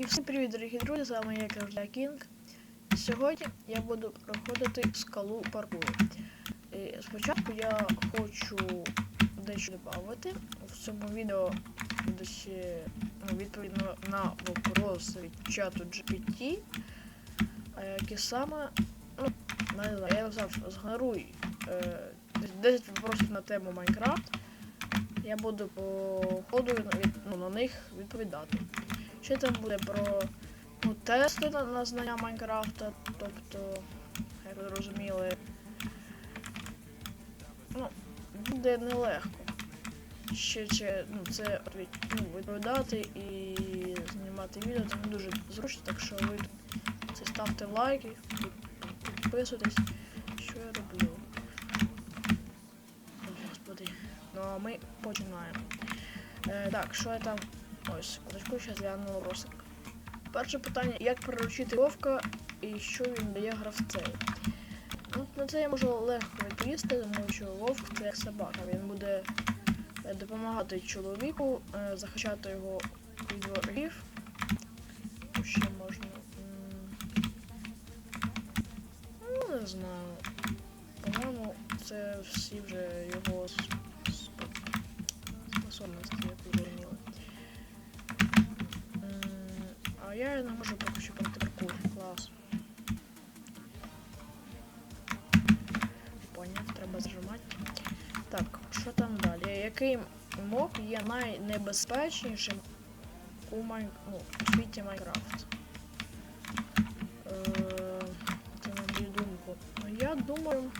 І всім привіт, дорогі друзі, з вами я Кравля Кінг. Сьогодні я буду проходити скалу паркуру. І спочатку я хочу дещо додати. В цьому відео десь е, ну, відповідно на вопроси від чату GPT. Які саме, ну, не знаю, я написав, згенеруй е, 10 вопросів на тему Майнкрафт. Я буду по ходу від- ну, на них відповідати. Ще там буде про ну, тести на, на знання Майнкрафта, тобто, як ви зрозуміли, ну, буде нелегко. Ще, ще ну, це ну, відповідати і знімати відео, це не дуже зручно, так що ви це ставте лайки, підписуйтесь, що я роблю. Ой, Господи. Ну а ми починаємо. Е, так, що я там. Ось, секундочку, ще гляну вопросик. Перше питання, як приручити вовка і що він дає гравцеві? Ну, на це я можу легко відповісти, тому що вовк це як собака. Він буде е, допомагати чоловіку, е, захищати його від ворогів. Ще можна. Ну, не знаю. По-моєму, це всі вже його я не можу поки що пройти паркур. Клас. Поняв, треба зажимати. Так, що там далі? Який моб є найнебезпечнішим у, май... ну, у світі Майнкрафт? Е, Це на мою думку. Ну я думаю.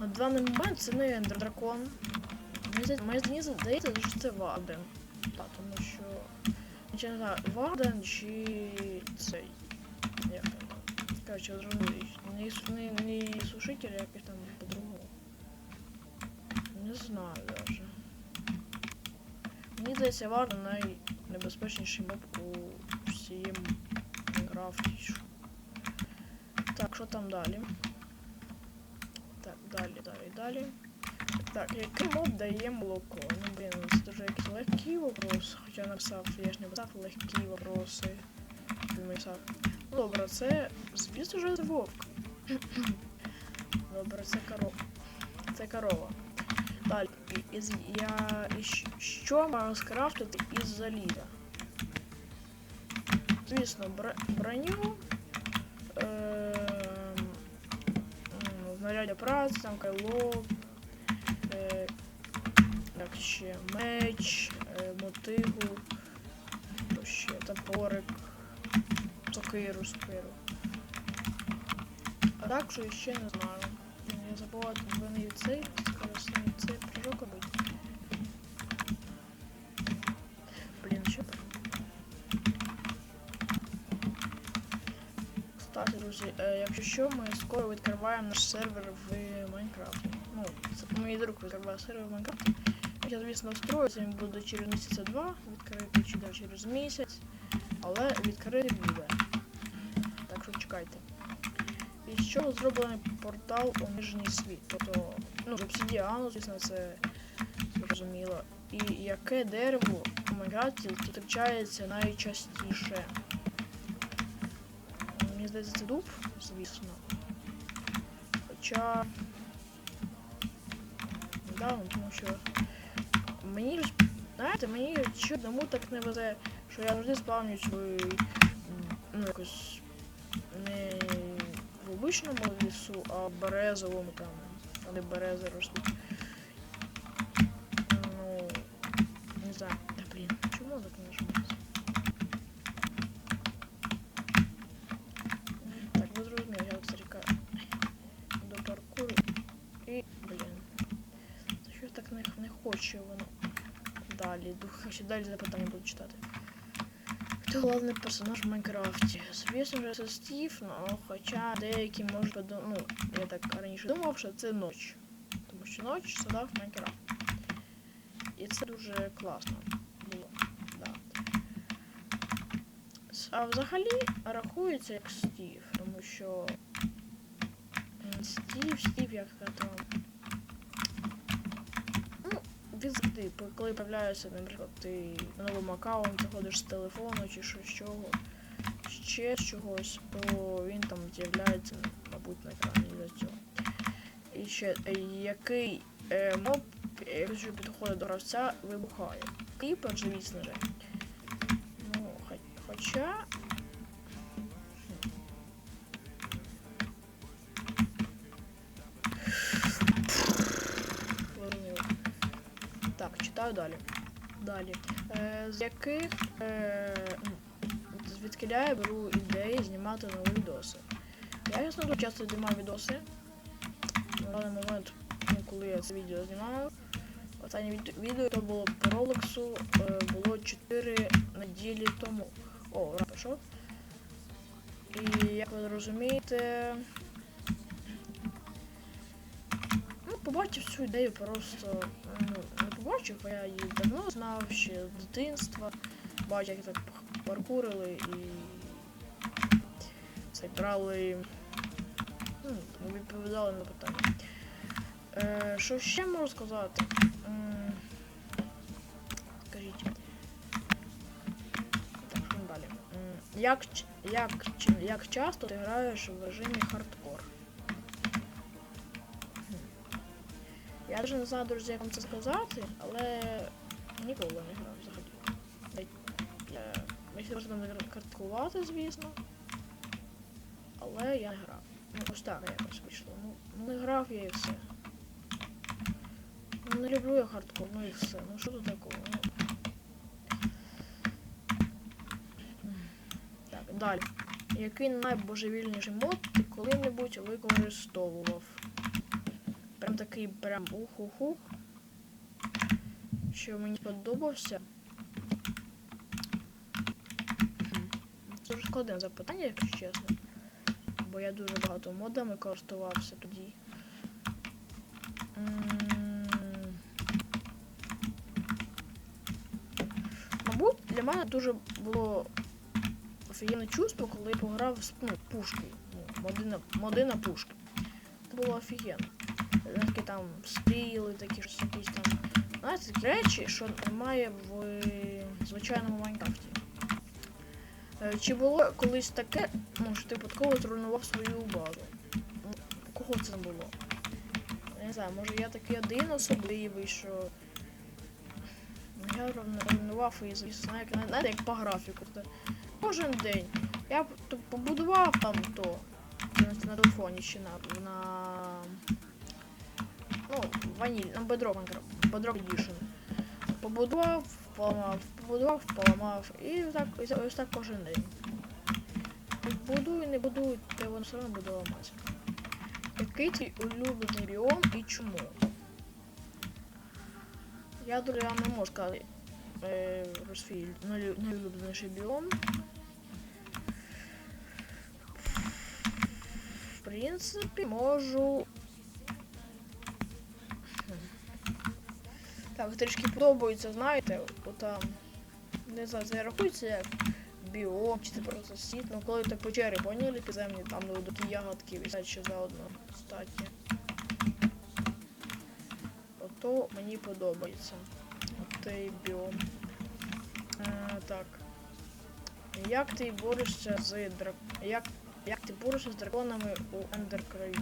На даний момент це не Ендер Дракон. Мені здається- що це Варден. Так, тому що. Я не Варден чи цей. Як там? Короче, зрозуміло. Не, не, не сушитель, а якось там по-другому. Не знаю даже. Мені здається, Варден найнебезпечніший моб у всім Майнкрафті. Так, що там далі? Так, далі, далі, далі. Так, який моб дає молоко? Ну, блін, це дуже якийсь легкий вопрос. Хоча написав, я ж не писав легкі вопроси. Написав. Добре, це звісно ж це вовк. Добре, це корова. Це корова. Далі, із, я, що маю скрафтити із заліза? Звісно, бр, броню, м, знаряддя праці, там кайло, е, як ще меч, е, мотигу, ще топорик, сокиру, сокиру. А так, що ще не знаю. Я забула тут вони цей, скоростний цей прыжок робити. Блін, що? Кстати, друзі, е, якщо що, ми скоро відкриваємо наш сервер в Майнкрафті. Ну, мій друг відкриває сервер в Майнкрафті. Звісно, встроюся, він буде через місяця два, відкрити чи через місяць, але відкрити буде. Так що чекайте. І чого зроблений портал у Ніжній світ? Тобто, ну, з обсидіану, звісно, це зрозуміло. І яке дерево у Майнкрафті зустрічається найчастіше? Мені здається, це дуб, звісно. Хоча. Да, тому що. Мені ж. Знаєте, мені чи одному так не везе, що я завжди спавню свою. Ну, якось. Не в обичному лісу, а в березовому там. Де берези ростуть. Ну. Не знаю. Та блін, чому так не нажимається? Так, ви зрозуміли, я от ріка до паркуру. І, блін. Та що так не, не хоче воно далі. Дух, ще далі запитання буду читати. Хто головний персонаж в Майнкрафті? Звісно ж, це Стів, ну, хоча деякі можуть подумати, ну, я так раніше думав, що це ніч. Тому що ніч задав Майнкрафт. І це дуже класно було. Да. А взагалі рахується як Стів, тому що Стів, Стів, як там. Ну, він завжди, коли появляється, наприклад, ти на новому аккаунті ходиш з телефону чи що з чого, ще з чогось, то він там з'являється, мабуть, на екрані для цього. І ще е, який е, моб, якщо підходить до гравця, вибухає. Кріпер, звісно же. Ну, хоча. Читаю далі. Далі. Е, з яких. Е, м, звідки я беру ідеї знімати нові відоси. Я ясно дуже часто знімаю відоси. На даний момент, ну, коли я це відео знімав, останнє відео то було по Ролексу, е, було 4 неділі тому. О, пішов. І як ви розумієте. Побачив цю ідею просто. Ну, не побачив, бо я її давно знав ще з дитинства. Бачив, як так паркурили і це брали. Ну, відповідали на питання. Е, що ще можу сказати? Скажіть. Так, що далі. Як, як, як часто ти граєш в режимі хардкор? Я навіть не знаю, друзі, як вам це сказати, але ніколи не грав взагалі. Я, якщо можна карткувати, звісно. Але я не грав. Ну, ось так якось вийшло. Ну, ну, не грав я і все. Ну, не люблю я хардкор, ну і все. Ну що тут такого? Ну. Так, далі. Який найбожевільніший мод ти коли-небудь використовував? Прям такий прям ух-ух-ух. Що мені. Це дуже складне запитання, якщо чесно. Бо я дуже багато модами користувався тоді. Мабуть, для мене дуже було офігенне чувство, коли я пограв з ну, пушки. Ну, моди на, моди на пушки. Це було офігенно. Такі там стріли, такі щось якісь там. Знаєте, речі, що немає в звичайному Майнкрафті. Е, Чи було колись таке, ну, що ти випадково зруйнував свою базу? У кого це було? Не знаю, може я такий один особливий, що. Я руйну- руйнував і звісно, як, знаєте, як по графіку. Кожен день. Я побудував там то на телефоні чи на. на ну, ваніль, Bedrock, Minecraft, Bedrock Edition. Побудував, поламав, побудував, поламав. І так, і ось так кожен день. Будую, не будую, то воно все одно буде ламатися. Який твій улюблений біом і чому? Я думаю, я не можу сказати е, про свій найулюбленіший біом. В принципі, можу. Так, трішки подобається, знаєте, там. Не знаю, це рахується як біом, чи це просто сіт, ну коли так печери поняли підземні, там ну, такі ягодки висять ще заодно, кстати. Ото мені подобається. Отей біом. Е, так. Як ти борешся з драк... Як, як ти борешся з драконами у ендеркраї?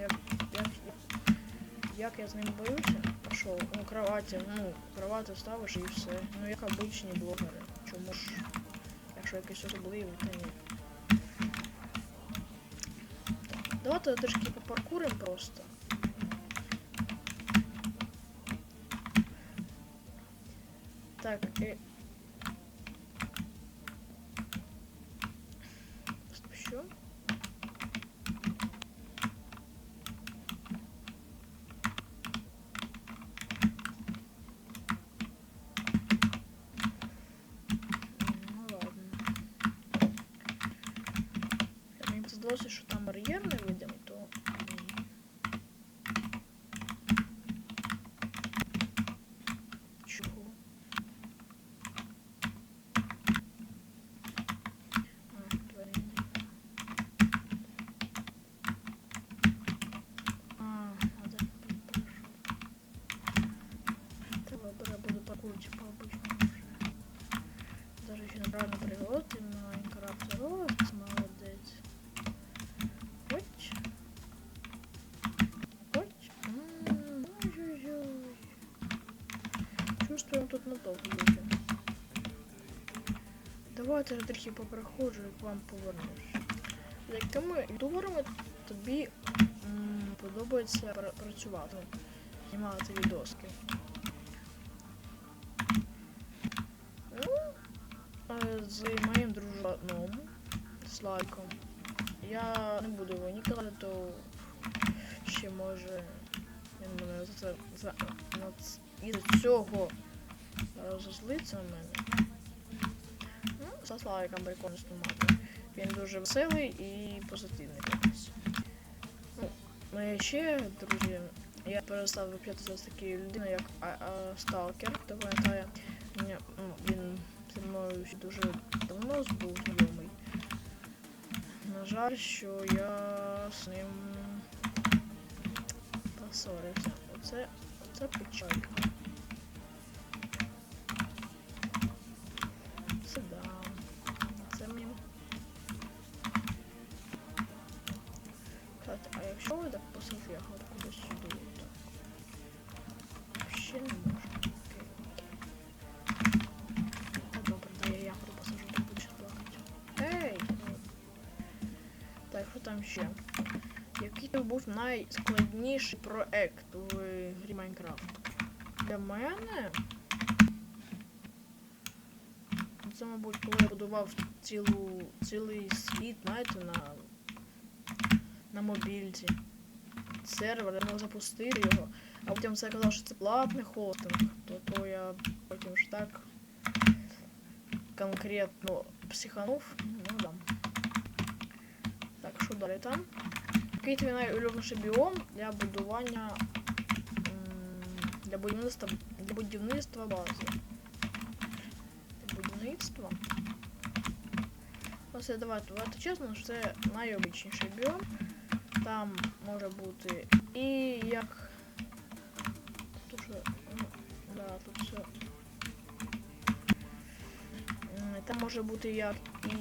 Як, як, як я з ним борюся? Пішов. Ну, кровати, ну, кровати ставиш і все. Ну, як обичні блогери. Чому ж, якщо якийсь особливий, то ні. Так, давайте трішки попаркуримо просто. Так, і... Що? Ну ладно. Я мені здалося, що там бар'єр видимий, то ні. Чого? А, тварин. А, а де пішов? правильно пригоди, Майнкрафт Рост, молодець. Хоч. Хоч. М, Ой-ой-ой. Чувствую, тут надовго буде. Давайте я трохи попроходжу і к вам повернусь. З якими ютуберами тобі подобається пра- працювати? Ну, знімати відоски? Ну, е, з моїм дружаном, з лайком. Я не буду його ні то ще може він мене за за, на ц- із цього розозлиться на мене. Ну, з лайком прикольно знімати. Він дуже веселий і позитивний якийсь. Ну, ну ще, друзі, я перестав общатися з такою людиною, як Сталкер, хто пам'ятає. Ну, він зі мною дуже давно був знайомий. На жаль, що я з ним поссорився. Оце, оце печаль. Був найскладніший проект в грі Майнкрафт? Для мене. Це, мабуть, коли я будував цілу, цілий світ, знаєте, на, на мобільці. Сервер, я мог запустити його, а потім все казав, що це платний хостинг, то, то я потім ж так конкретно психанув. Ну да. Так, що далі там? Який твій найулюбленіший біом для будування для будівництва для будівництва бази? Для будівництва. Ну, давайте, давайте чесно, що це найобичніший біом. Там може бути і як. Тут що, ну, да, тут все. Там може бути як і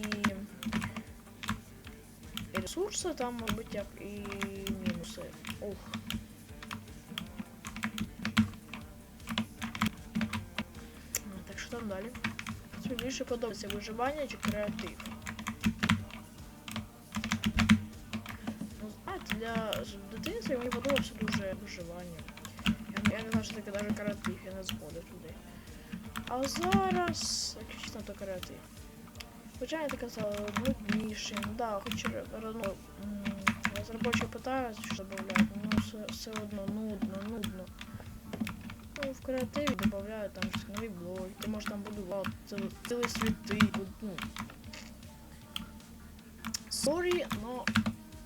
ресурси, там може бути як і мінуси. Ух. Ну, Так що там далі? Тобі більше подобається виживання чи креатив? Ну, знаєте, для дитинства мені подобався дуже виживання. Я, я не знаю, що таке навіть креатив, я не згодив туди. А зараз, якщо чесно, то креатив. Звичайно, ти казала, нудніший, ну да, хоч ну, м, розробники питаються, що додати, ну все, все одно нудно, нудно. Ну, в креативі додають там щось нові блоги, ти можеш там будувати цілі, світи, ну. Сорі, но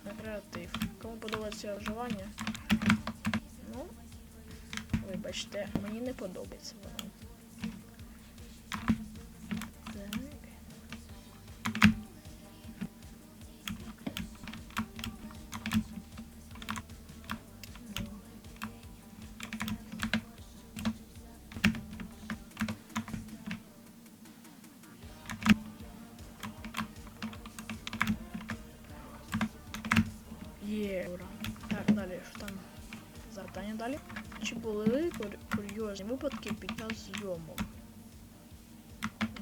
не креатив. Кому подобається вживання? Ну, вибачте, мені не подобається. Є. Так, далі, що там? Завдання далі. Чи були кур- курйозні випадки під час зйомок?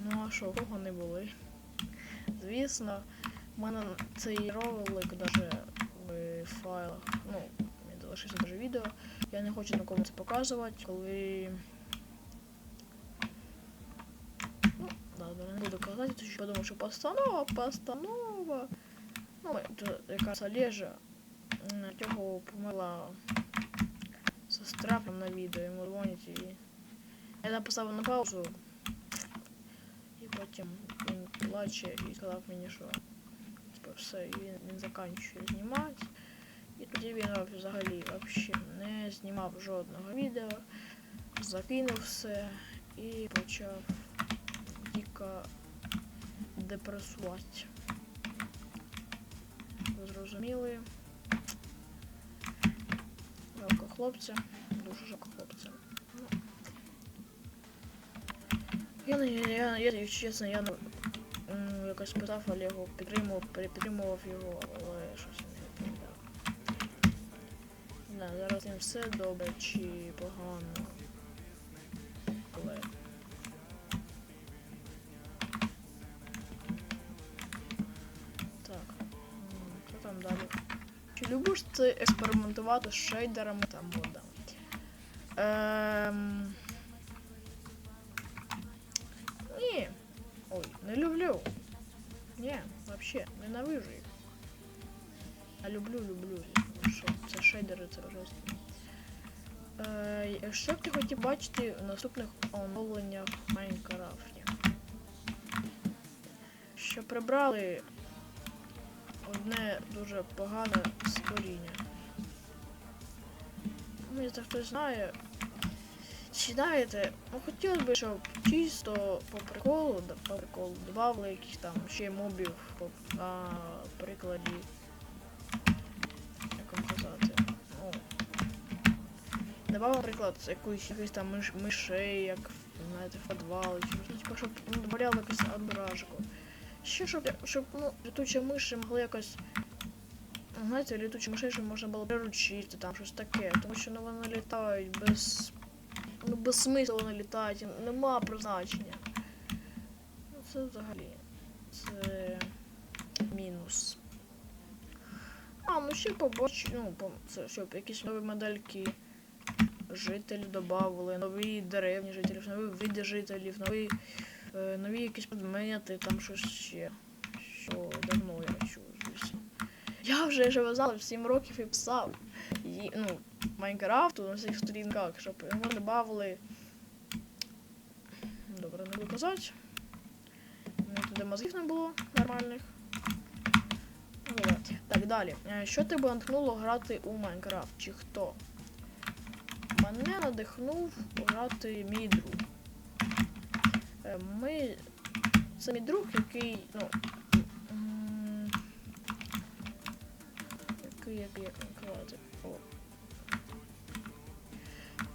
Ну а що, кого не були? Звісно, в мене цей ролик даже в файлах, ну, залишився даже відео. Я не хочу нікому це показувати, коли. Ну, да, не буду казати, тому що подумав, що постанова, постанова. Ну, якраз Олежа цього помила сестра прям на відео, йому дзвонять і. Я написав на паузу. І потім він плаче і сказав мені, що типу, все, і він, він закінчує знімати. І тоді він взагалі вообще не знімав жодного відео, закинув все і почав дико депресувати. Зрозуміли. Жалко хлопця. Дуже жалко хлопця. Ну. Я не я, я, якщо чесно, я не якось питав Олегу, підтримував, пере- підтримував його, але щось не відповідав. Знаю, зараз ним все добре чи погано. Але. Так. Що там далі? Чи любиш ти експериментувати з шейдерами та модами? Ем... Ні. Ой, не люблю. Ні, вообще, ненавижу їх. А люблю, люблю. Це шейдери, це просто. Е, що б ти хотів бачити в наступних оновленнях Майнкрафті? Що прибрали одне дуже погане створіння. Мені це хтось знає. Чи знаєте, ну хотілося б, щоб чисто по приколу, по приколу додавали якісь там ще мобів по на прикладі. Як вам казати? Ну. Давав, наприклад, якусь якийсь там миш, мишей, як знаєте, в підвал, чи типу, щоб ну, добавляли якусь ображку. Ще щоб, щоб ну, літучі миші могли якось. Знаєте, літучі мишей, можна було приручити, там щось таке, тому що ну, вони літають без ну, без смислу вони літають, нема призначення. Ну, це взагалі. Це мінус. А, ну ще побач, ну, по, це, щоб якісь нові модельки жителів додавали, нові деревні жителів, нові види жителів, нові, е, нові якісь предмети, там щось ще. Що давно я чув, звісно. Я вже ж ви в 7 років і писав. І, ну, Майнкрафту на всіх сторінках, щоб його додавали. Добре, не буду казати. У мене туди мозгів не було нормальних. Добре. Так, далі. Е, Що тебе надихнуло грати у Майнкрафт? Чи хто? Мене надихнув грати мій друг. Е, Ми. Це мій друг, який, ну. м, Який, який, як він казати? О.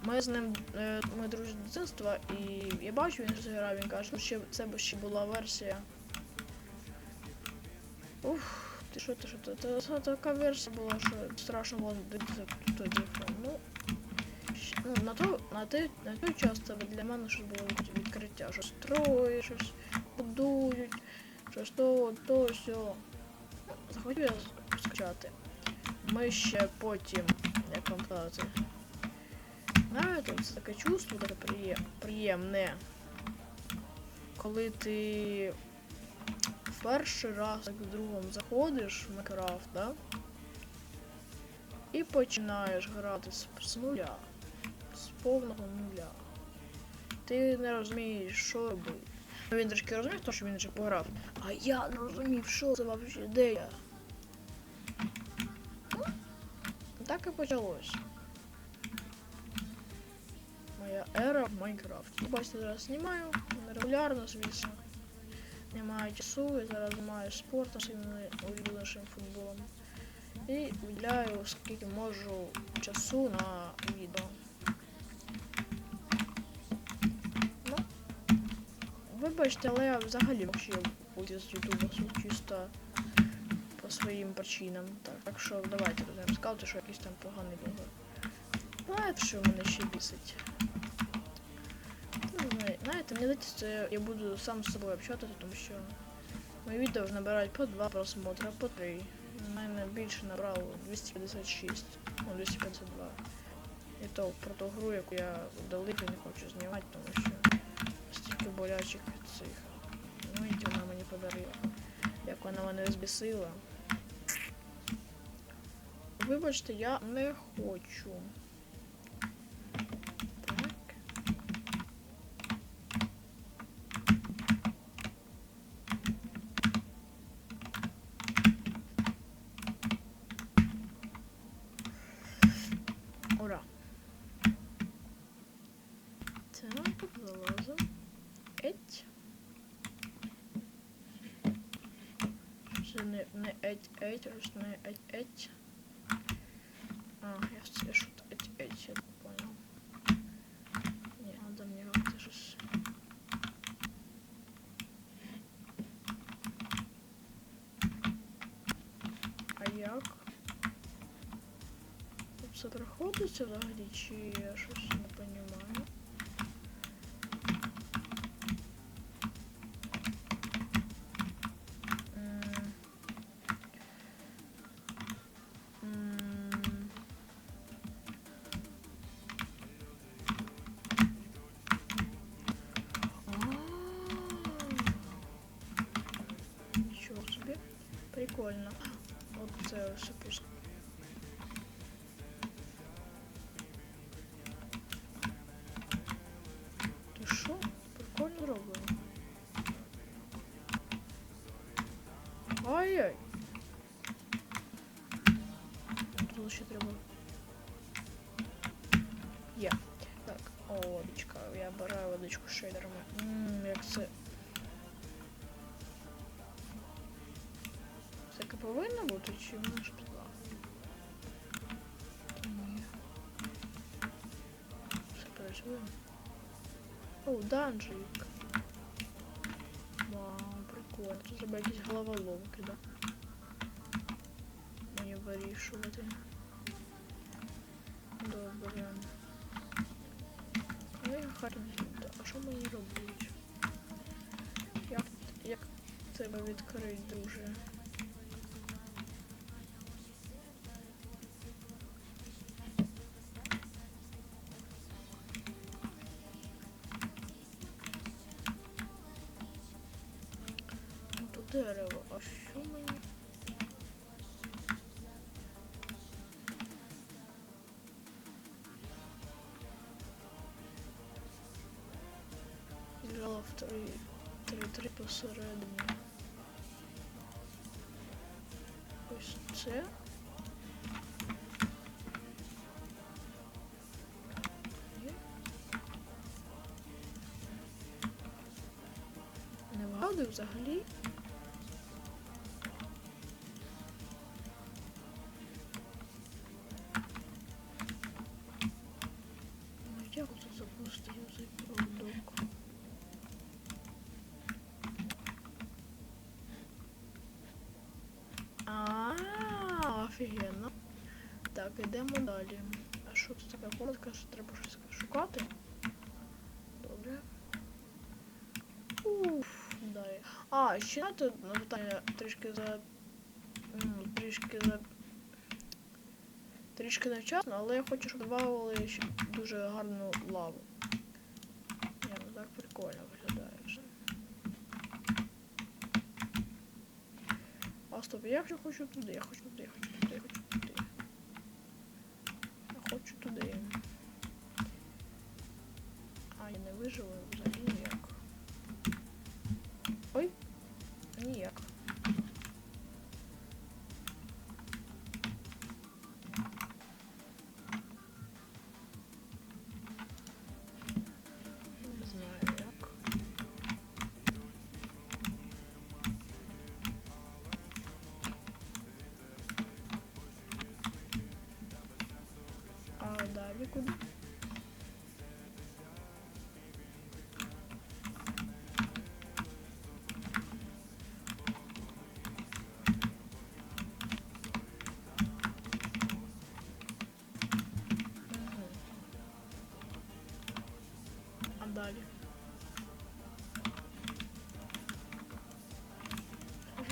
Ми з ним е, ми друзі з дитинства, і я бачу, він щось грав, він каже, ну ще це б ще була версія. Ух, ти що, ти що, це, це, це така версія була, що страшно було дивитися тоді. Ну, ну на, то, на, той, на той час це для мене щось було відкриття. Щось строють, щось будують, щось то, то. Ну, Захотів я скачати. Ми ще потім, як вам казати, знаєте, це таке чувство таке приєм, приємне, коли ти в перший раз так з другом заходиш в Майнкрафт, да? І починаєш грати з, з нуля, з повного нуля. Ти не розумієш, що робити. Він трошки розумів, тому що він вже пограв. А я не розумів, що це взагалі, де Так і почалось. Моя ера в Майнкрафті. Бачите, зараз знімаю регулярно, звісно. Немає часу, я зараз займаюся спортом, улюбленішим футболом. І виділяю, скільки можу часу на відео. Ну, вибачте, але я взагалі мовчив уйти з Ютуба чисто своїм причинам. Так, так що давайте будемо сказати, що якийсь там поганий блогер. Знаєте, що мене ще бісить? Ну, знаєте, мені здається, це я буду сам з собою общатися, тому що мої відео набирають по два просмотри, по три. Мене більше набрало 256, ну 252. І то про ту гру, яку я далеко не хочу знімати, тому що стільки болячих цих моментів вона мені подарила. Як вона мене збісила. Вибачте, я не хочу. Так. Ура. Так, залазим. Еть. Це не, не еть, еть, не еть, еть. А, я слышу. Эти, эти, я понял. Не, надо мне как-то же... А як? Тут запроходиться взагалі, чи я щось не понимаю? Зроблено. Ай-яй. Тут ще треба. Є. Так, о, водичка. Я бираю водичку з шейдерами. Ммм, як це. Це повинно бути, чи воно ж підла? Ні. Все працює. О, данжик. Тут треба якісь головоломки, да? Мені вирішувати. Добре. Ну і гарно. А що мені робити? Як, як тебе відкрити, друже? Дерево, а що мені? Лежала в три, три, три посередині. Ось це. Взагалі. Офігенно. Так, йдемо далі. А що це така коротка, що треба щось шукати? Добре. Уф, далі. А, ще знаєте, на питання трішки за. Трішки за. Трішки невчасно, але я хочу, щоб додавали ще дуже гарну лаву. Ні, ну так прикольно виглядає вже. А стоп, я вже хочу туди, я хочу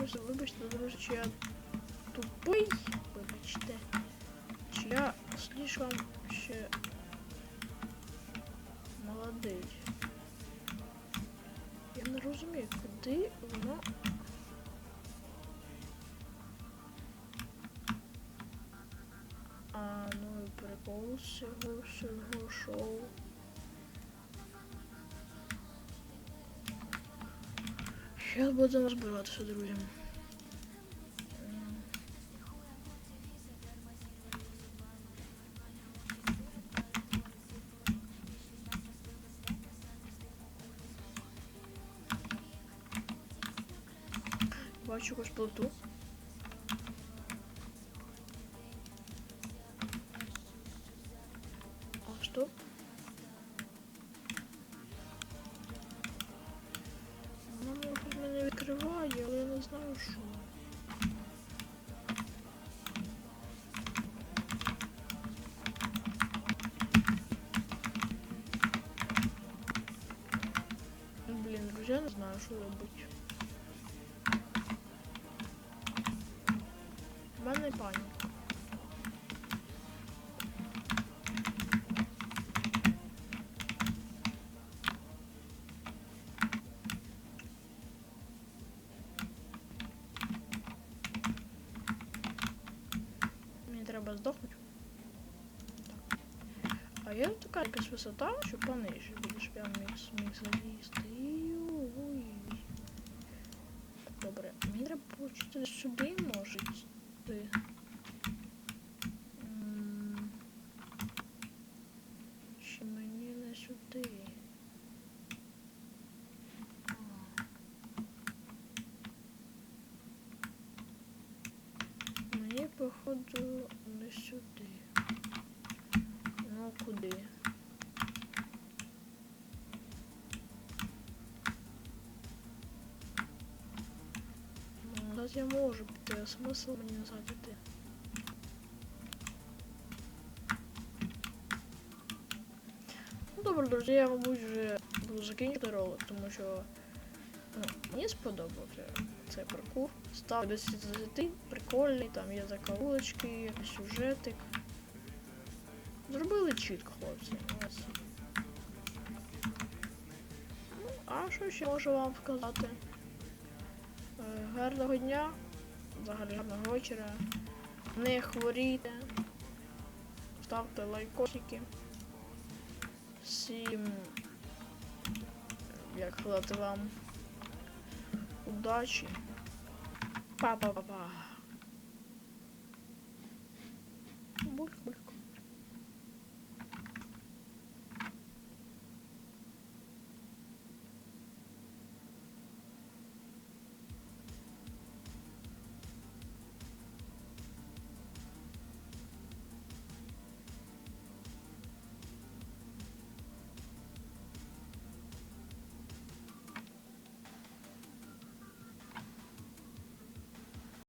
Кажу, вибачте, друзі, чи я тупий, вибачте. Чи я слишком ще молодий. Я не розумію, куди воно. А, ну і прикол з цього всього шоу. Зараз будемо розбиратися, друзі. чогось плиту. А що? Вона мабуть мене відкриває, але я не знаю что Блін, друзі, не знаю, що робити. У мене паніка. Мені треба здохнути. А є така якась висота, що понижче будеш прям міг, міг залізти. Ой. Добре, мені треба получити десь сюди, може. йти. М, Чи мені не сюди? А. Мені, походу, не сюди. Ну, куди? Ну, назад я можу піти, а смисл мені назад іти? Ну, добре, друзі, я, мабуть, вже буду закінчити ролик, тому що ну, мені сподобався цей паркур. Став 10 з 10, прикольний, там є заколочки, сюжетик. Зробили чітко, хлопці. Ось. Ну, а що ще можу вам сказати? Е, Гарного дня, взагалі гарного вечора. Не хворійте. Ставте лайкосики. Всім, як сказати вам, удачі. Па-па-па-па.